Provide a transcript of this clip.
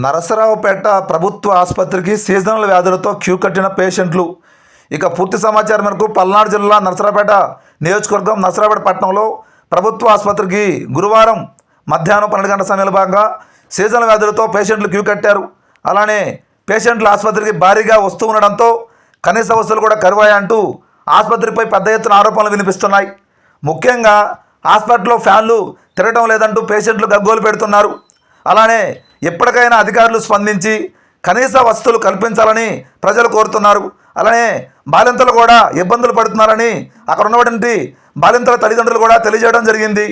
నరసరావుపేట ప్రభుత్వ ఆసుపత్రికి సీజనల్ వ్యాధులతో క్యూ కట్టిన పేషెంట్లు. ఇక పూర్తి సమాచారం మేరకు పల్నాడు జిల్లా నరసరావుపేట నియోజకవర్గం నరసరావుపేట పట్టణంలో ప్రభుత్వ ఆసుపత్రికి గురువారం మధ్యాహ్నం పన్నెండు గంటల సమయంలో భాగంగా సీజనల్ వ్యాధులతో పేషెంట్లు క్యూ కట్టారు. అలానే పేషెంట్లు ఆసుపత్రికి భారీగా వస్తూ ఉండడంతో కనీస వసతులు కూడా కరువాయంటూ ఆసుపత్రిపై పెద్ద ఎత్తున ఆరోపణలు వినిపిస్తున్నాయి. ముఖ్యంగా హాస్పిటల్లో ఫ్యాన్లు తిరగడం లేదంటూ పేషెంట్లు గగ్గోలు పెడుతున్నారు. అలానే ఎప్పటికైనా అధికారులు స్పందించి కనీస వసతులు కల్పించాలని ప్రజలు కోరుతున్నారు. అలానే బాలింతలు కూడా ఇబ్బందులు పడుతున్నారని అక్కడ ఉన్నటువంటి బాలింతల తల్లిదండ్రులు కూడా తెలియజేయడం జరిగింది.